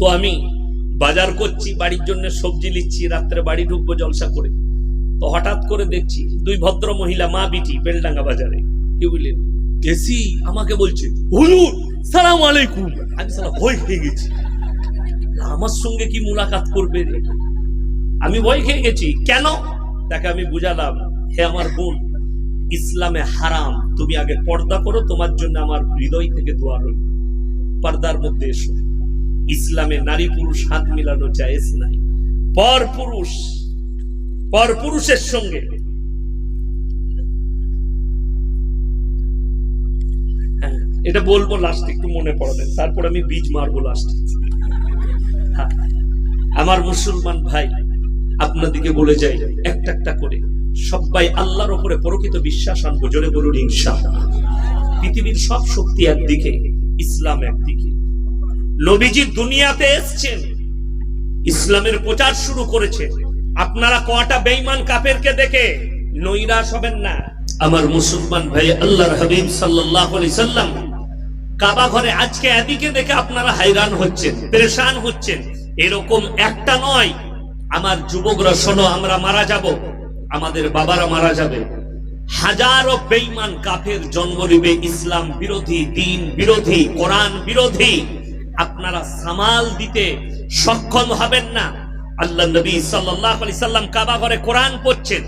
তো আমি বাজার করছি বাড়ির জন্য সবজি নিচ্ছি রাত্রে বাড়ি ঢুকবো জলসা করে। তো হঠাৎ করে দেখছি দুই ভদ্র মহিলা মা বিটি বেলডাঙ্গা বাজারে। কি বুঝলেন এসি আমাকে বলছে হুজুর! সালাম আলাইকুম। আমি সালা ভয় খেয়ে গেছি। আমার সঙ্গে কি মুলাকাত করবে আমি ভয় খেয়ে গেছি। কেন? তাকে আমি বুঝালাম হে আমার বোন ইসলামে হারাম। তুমি আগে পর্দা করো তোমার জন্য আমার হৃদয় থেকে দোয়া রইল। পর্দার মধ্যে এসো। ইসলামে নারী পুরুষ হাত মিলানো জায়েজ নাই। পর পুরুষ পর পুরুষের সঙ্গে। হ্যাঁ, এটা বলব লাস্ট একটু মনে পড়াবেন তারপর আমি বীজ মারবো লাস্টে হ্যাঁ, আমার মুসলমান ভাই আপনাদিকে বলে যাই একটা একটা করে। সবাই আল্লাহর ওপরে প্রকৃত বিশ্বাস আনব জোরে বলুন ইনশাআল্লাহ। পৃথিবীর সব শক্তি একদিকে ইসলাম একদিকে। নবীজি দুনিয়াতে এসছেন। ইসলামের প্রচার শুরু করেছে। আপনারা কটা বেঈমান কাফেরকে দেখে নৈরাশ হবেন না? আমার মুসলমান ভাই আল্লাহর হাবিব সাল্লাল্লাহু আলাইহি সাল্লাম কাবা ঘরে আজকে এদিকে দেখে আপনারা হাইরান হচ্ছেন, পরেশান হচ্ছেন। এরকম একটা নয়, আমার যুবকরা শোনো, আমরা মারা যাব, আমাদের বাবারা মারা যাবে। হাজারো বেঈমান কাফের জন্ম নিবে, ইসলাম বিরোধী, দিন বিরোধী, কোরআন বিরোধী। আপনারা সামাল দিতে সক্ষম হবেন না আল্লাহ নবী সাল্লাল্লাহু আলাইহি সাল্লাম কাবা ঘরে কোরআন পড়ছেন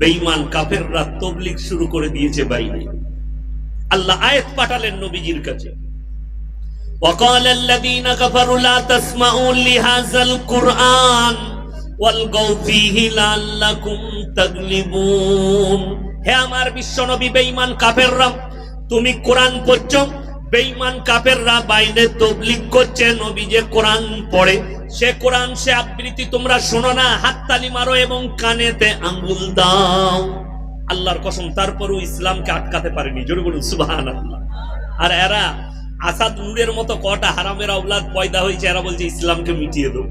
বেঈমান কাফেররা তবলিগ শুরু করে দিয়েছে বাইরে আল্লাহ আয়াত পাঠালেন নবীজির কাছে وقال الذين كفروا لا تسمعوا لهذا القرآن والغوا فيه لعلكم تغلبون হে আমার বিশ্বনবী বেঈমান কাফেররা তুমি কোরআন পড়ছো বেইমান কাপেররা বাইরে তবলিক করছে, নবী যে কোরআন পড়ে, সে কোরআন, সে আবৃত্তি তোমরা শোনো না, হাততালি মারো এবং কানেতে আঙ্গুল দাও। আল্লাহর কসম, তারপরও ইসলামকে আটকাতে পারেনি, জোরে বলুন, সুবহানাল্লাহ। আর এরা আসাদ নূরের মতো কটা হারামের আওলাদ পয়দা হয়েছে, এরা বলছে, ইসলামকে মিটিয়ে দেব।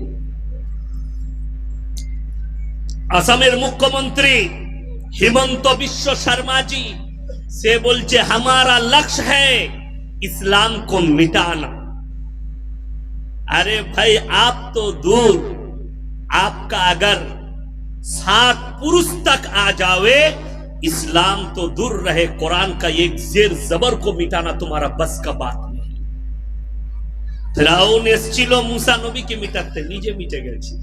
আসামের মুখ্যমন্ত্রী হিমন্ত বিশ্ব শর্মাজি, সে বলছে, হামারা লক্ষ্য হ্যায় इस्लाम को मिटाना अरे भाई आप तो दूर आपका अगर सात पुरुष तक आ जावे इस्लाम तो दूर रहे कुरान का एक जेर जबर को मिटाना तुम्हारा बस का बात नहीं ফেরাউন এসছিল মুসা নবীকে মিটাতে নিজে মিটে গেছে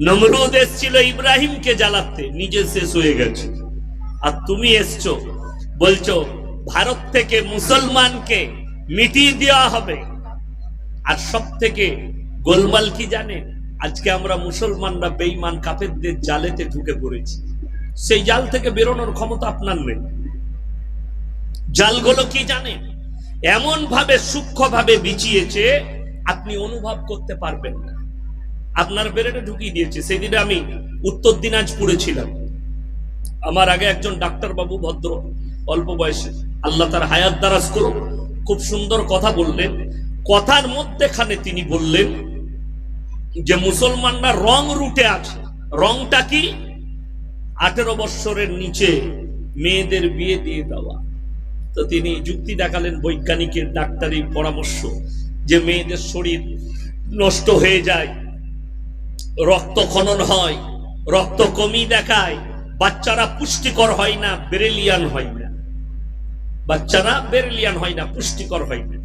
নমরুদ এসছিল ইব্রাহিমকে জ্বালাতে নিজে শেষ হয়ে গেছে আর তুমি এসছো বলছো ভারত থেকে মুসলমানকে মিটিয়ে দেওয়া হবে। আর সব থেকে গোলমাল কি জানে আজকে আমরা মুসলমানরা বেইমান কাফেরদের জালেতে ঢুকে পড়েছি। সেই জাল থেকে বেরোনোর ক্ষমতা আপনার নেই। জালগুলো কি জানে এমন ভাবে সূক্ষ্ম ভাবে বিছিয়েছে, আপনি অনুভব করতে পারবেন না। আপনার বেরেটে ঢুকিয়ে দিয়েছে। সেদিনে আমি উত্তর দিনাজপুরে ছিলাম। আমার আগে একজন ডাক্তার বাবু ভদ্র, অল্প বয়সে আল্লাহ তার হায়াত দারাজ করুন খুব সুন্দর কথা বললেন। কথার মধ্যেখানে তিনি বললেন যে, মুসলমানরা রং রুটে আছে রংটা কি? আঠেরো বৎসরের নিচে মেয়েদের বিয়ে দিয়ে দেওয়া। তো তিনি যুক্তি দেখালেন বৈজ্ঞানিকের ডাক্তারি পরামর্শ যে, মেয়েদের শরীর নষ্ট হয়ে যায়, রক্ত খনন হয়, রক্ত কমি দেখায়, বাচ্চারা পুষ্টিকর হয় না, বেরেলিয়ান হয় না। বাচ্চারা বেরেলিয়ান হয় না, পুষ্টিকর হয় না।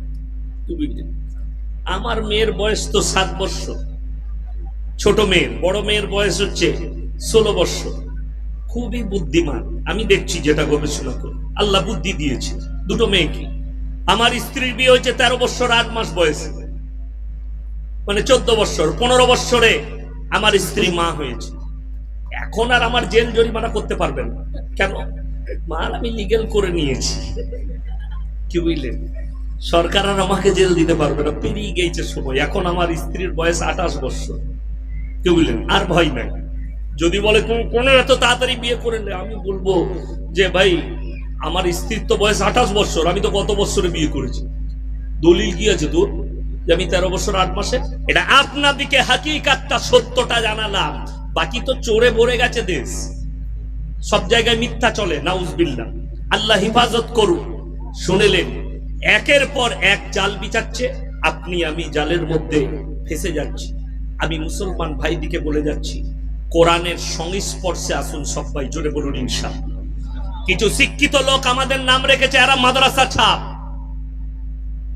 আমার মেয়ের বয়স তো সাত বছর। ছোট মেয়ের, বড় মেয়ের বয়স হচ্ছে ষোলো বছর। খুবই বুদ্ধিমান। আমি দেখছি যেটা গবেষণা করে। আল্লাহ বুদ্ধি দিয়েছে। দুটো মেয়েকে আমার স্ত্রীর বিয়ে হয়েছে তেরো বছর, আট মাস বয়সে। মানে চোদ্দ বছর, পনেরো বছরে আমার স্ত্রী মা হয়েছে। এখন আর আমার জেল জরিমানা করতে পারবেন কেন? মার আমি লিগেল করে নিয়েছি। কি বুঝলেন? সরকার আর আমাকে জেল দিতে পারবে না, পেরিয়ে গেছে সময়। এখন আমার স্ত্রীর বয়স আঠাশ বছর। কি বুঝলেন? আর ভয় নাই। যদি বলে, কোনো এত তাড়াতাড়ি বিয়ে করে নে? আমি বলব যে, ভাই, আমার স্ত্রীর তো বয়স আঠাশ বছর, আমি তো গত বছরে বিয়ে করেছি। দলিল কি আছে তোর? যে আমি তেরো বছর আট মাসে? এটা আপনাদিকে হাকিকাতটা সত্যটা জানালাম। বাকি তো চোরে ভরে গেছে দেশ। সব জায়গায় মিথ্যা চলে নাউজবিল্লা আল্লাহ হিফাজত করুন। শুনেলেন, একের পর এক জাল বিচাচ্ছে, আপনি আমি জালের মধ্যে ফেসে যাচ্ছি। আমি মুসলমান ভাইদিকে বলে যাচ্ছি, কোরআনের সংস্পর্শে আসুন সবাই, জোরে বলুন ইনশাআল্লাহ। কিছু শিক্ষিত লোক আমাদের নাম রেখেছে, এরা মাদ্রাসা ছাপ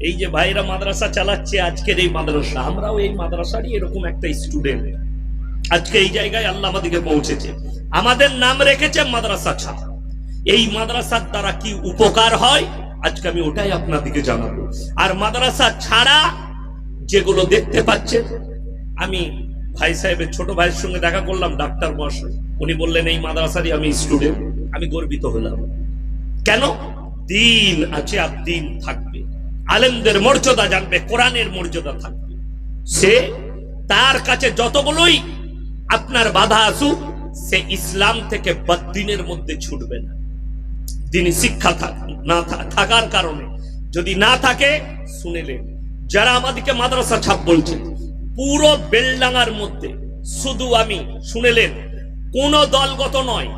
এই যে ভাইরা মাদ্রাসা চালাচ্ছে, আজকের এই মাদ্রাসা, আমরাও এই মাদ্রাসারই এরকম একটা স্টুডেন্ট আজকে এই জায়গায় আল্লাহ আমাদেরকে পৌঁছেছে। আমাদের নাম রেখেছে মাদ্রাসা ছাপ এই মাদ্রাসার দ্বারা কি উপকার হয়? আজকে আমি ওটাই আপনাদেরকে জানাব। আর মাদ্রাসা ছাড়া যেগুলো দেখতে পাচ্ছেন আমি ভাই সাহেবের ছোট ভাইয়ের সঙ্গে দেখা করলাম, ডাক্তার মহাশয়। উনি বললেন, এই মাদ্রাসারই আমি স্টুডেন্ট আমি গর্বিত হলাম। কেন? দিন আছে আর দিন থাকবে। আলেমদের মর্যাদা জানবে, কোরআনের মর্যাদা থাকবে। সে তার কাছে যতগুলোই আপনার বাধা আসুক সে ইসলাম থেকে বদ্দিনের মধ্যে ছুটবে না। তিনি শিক্ষা না থাকার কারণে। যদি না থাকে শুনেলেন যারা আমাদেরকে মাদ্রাসা ছাপ বলছে, পুরো বেলডাঙ্গার মধ্যে শুধু আমি শুনেলেন কোন দলগত নয়,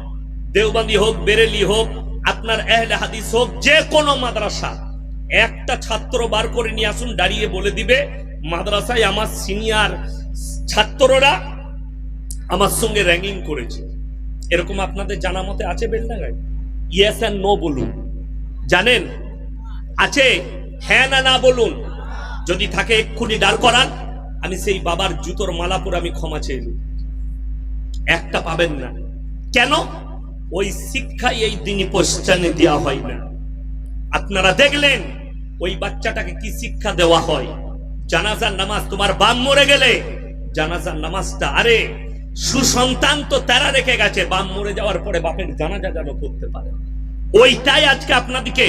দেওবন্দি হোক, বেরেলি হোক, আপনার এহলে হাদিস হোক, যে কোনো মাদ্রাসা, একটা ছাত্র বার করে নিয়ে আসুন, দাঁড়িয়ে বলে দিবে, মাদ্রাসায় আমার সিনিয়র ছাত্ররা আমার সঙ্গে র্যাঙ্কিং করেছে। এরকম আপনাদের জানা মতে আছে বেলডাঙ্গায়? ইয়েস অ্যান্ড নো বলুন। জানেন? আছে? হ্যাঁ না না বলুন। যদি থাকে, এক্ষুনি দাঁড় করান। আমি সেই বাবার জুতোর মালা পরে আমি ক্ষমা চেয়ে একটা পাবেন না। কেন? ওই শিক্ষাই এই দিনই পশ্চানে দেওয়া হয় না। আপনারা দেখলেন, ওই বাচ্চাটাকে কি শিক্ষা দেওয়া হয়? জানাজার নামাজ তোমার বাম মরে গেলে, জানাজার নামাজটা আরে সুসন্তান তো তারা রেখে গেছে বাম মরে যাওয়ার পরে বাপের জানাজা যেন করতে পারে। ওইটাই আজকে আপনাদেরকে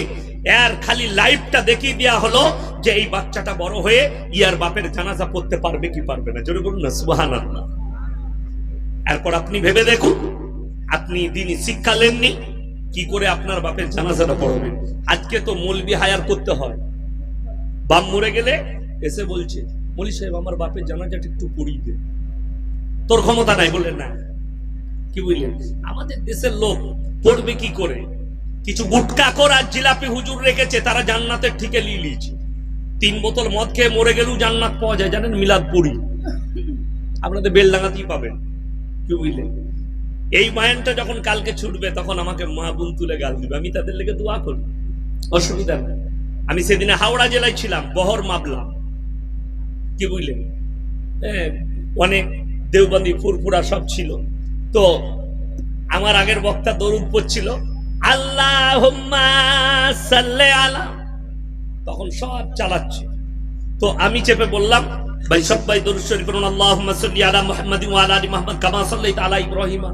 এর খালি লাইভটা দেখিয়ে দেওয়া হলো যে এই বাচ্চাটা বড় হয়ে ইয়ার বাপের জানাজা পড়তে পারবে কি পারবে না। জোরে বলুন না সুবাহান এরপর আপনি ভেবে দেখুন, আপনি দিনই শিক্ষা নেননি, কি করে আপনার বাপের জানাজাটা পড়বেন আজকে তো মলবি হায়ার করতে হয়। বাপ মরে গেলে এসে বলছে, মলি সাহেব, আমার বাপের জানাজাটা একটু পড়িয়ে দে তোর ক্ষমতা নাই বললেন না। কি বুঝলেন আমাদের দেশের লোক পড়বে কি করে? কিছু গুটকা কর আর জিলাপি হুজুর রেখেছে তারা জান্নাতের ঠিকে লিয়েছে তিন বোতল মদ খেয়ে মরে গেলেও জান্নাত পাওয়া যায় জানেন? মিলাদপুরি। আপনাদের বেলডাঙ্গাতেই পাবেন। কি বুঝলেন এই মায়ানটা যখন কালকে ছুটবে তখন আমাকে মা বোন তুলে গাল দিবে। আমি তাদের লেগে দোয়া করি। অসুবিধা নেই। আমি সেদিনে হাওড়া জেলায় ছিলাম বহর মাপলাম কি বুঝলেন হ্যাঁ, অনেক দেওবন্দি, ফুরফুরা সব ছিল। তো আমার আগের বক্তা দরুদ পড়ছিল আল্লাহ আলা। তখন সব চালাচ্ছে। তো আমি চেপে বললাম, ভাই সবাই দরুদ শরীফ আল্লাহুম্মা সাল্লি আলা মুহাম্মাদিন ওয়া আলা আলি মুহাম্মাদ কামা সাল্লাইতা আলা ইব্রাহিমা।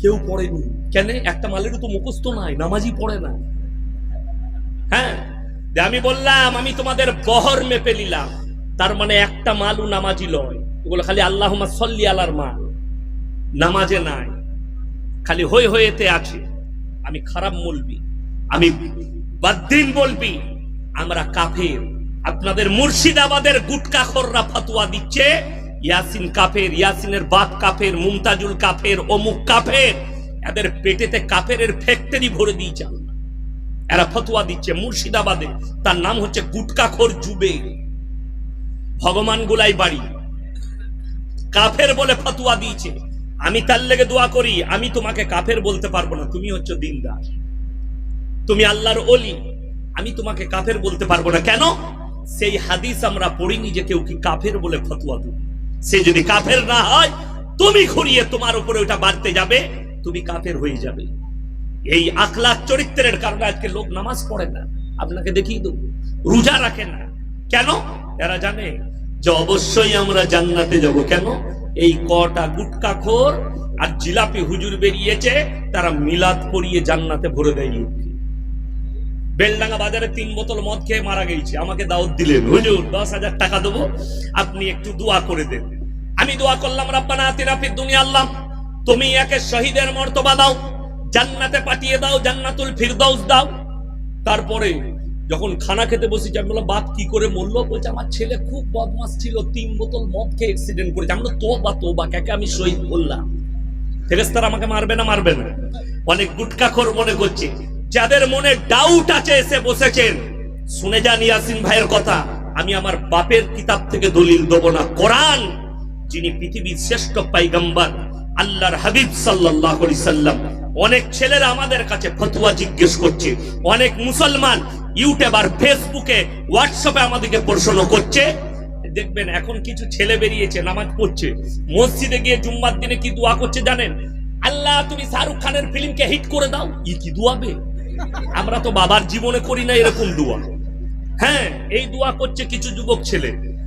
কেউ পড়েনি। কেন? একটা মালেরও তো মুখস্থ নাই, নামাজই পড়ে না। হ্যাঁ? আমি বললাম, আমি তোমাদের বহর মেপে নিলাম। তার মানে একটা মালও নামাজি লয়। ওগুলো খালি আল্লাহ সল্লি আলার মাল নামাজে নাই। খালি হই হয়েতে আছে। আমি খারাপ বলবি আমি বাদ্দিন বলবি, আমরা কাফের। আপনাদের মুর্শিদাবাদের গুটকাখররা ফতোয়া দিচ্ছে, ইয়াসিন কাফের, ইয়াসিনের বাপ কাফের, মুমতাজুল কাফের, অমুক কাফের। এদের পেটেতে কাফেরের ফ্যাক্টরি ভরে দিয়েছে আল্লাহ। এরা ফতুয়া দিচ্ছে মুর্শিদাবাদে। তার নাম হচ্ছে গুটকাখোর জুবে ভগবান গুলাই বাড়ি। কাফের বলে ফতুয়া দিয়েছে। আমি তার লেগে দোয়া করি, আমি তোমাকে কাফের বলতে পারব না, তুমি হচ্ছে দিনদার। তুমি আল্লাহর অলি আমি তোমাকে কাফের বলতে পারব না। কেন? সেই হাদিস আমরা পড়িনি যে কেউ কি কাফের বলে ফতুয়া দেবে। সে যদি কাফের না হয়, তুমি ঘুরিয়ে তোমার উপরে ওটা বাড়তে যাবে, তুমি কাফের হয়ে যাবে। এই আখলাখ চরিত্রের কারণে আজকে লোক নামাজ পড়ে না। আপনাকে দেখিয়ে দেবো, রোজা রাখে না। কেন? এরা জানে যে অবশ্যই আমরা জান্নাতে যাব। কেন? এই কটা গুটকা খোর আর জিলাপি হুজুর বেরিয়েছে, তারা মিলাদ পরিয়ে জান্নাতে ভরে দেয় লোককে। বেলডাঙ্গা বাজারে তিন বোতল মদ খেয়ে মারা গেছে। আমাকে দাওয়াত দিলেন, হুজুর, দশ হাজার টাকা দেবো, আপনি একটু দোয়া করে দেন। আমি দোয়া করলাম, রাব্বানা আতিনা ফিদ দুনিয়া আল্লাহ, তুমি একে শহীদের মর্তবা দাও, জান্নাতে পাঠিয়ে দাও, জান্নাতুল ফিরদাউস দাও। তারপরে যখন খানা খেতে বসেছি, আমি বললাম, বাপ কি করে মরলো? বলছে, আমার ছেলে খুব বদমাস ছিল, তিন বোতল মদ খেয়ে অ্যাক্সিডেন্ট করেছে। আমরা তো বা তো বা, কাকে আমি শহীদ করলাম? ফেরেস্তার আমাকে মারবে না মারবে না। অনেক গুটকাখোর মনে করছে। যাদের মনে ডাউট আছে, এসে বসেছেন। শুনে যান ইয়াসিন ভাইয়ের কথা, আমি আমার বাপের কিতাব থেকে দলিল দেব না। কোরআন, যিনি পৃথিবীর শ্রেষ্ঠ পাইগাম্বার, আল্লাহর হাবিব আলাইহি সাল্লাম, অনেক ছেলেরা আমাদের কাছে ফতুয়া জিজ্ঞেস করছে। অনেক মুসলমান ইউটিউব আর ফেসবুকে, হোয়াটসঅ্যাপে আমাদেরকে প্রশ্ন করছে। দেখবেন এখন কিছু ছেলে বেরিয়েছে, নামাজ পড়ছে। মসজিদে গিয়ে জুম্মার দিনে কি দোয়া করছে জানেন? আল্লাহ, তুমি শাহরুখ খানের ফিল্মকে হিট করে দাও, ই কি দোয়াবে? আমরা তো বাবার জীবনে করি না এরকম দোয়া। হ্যাঁ এই দোয়া করছে কিছু যুবক ছেলে।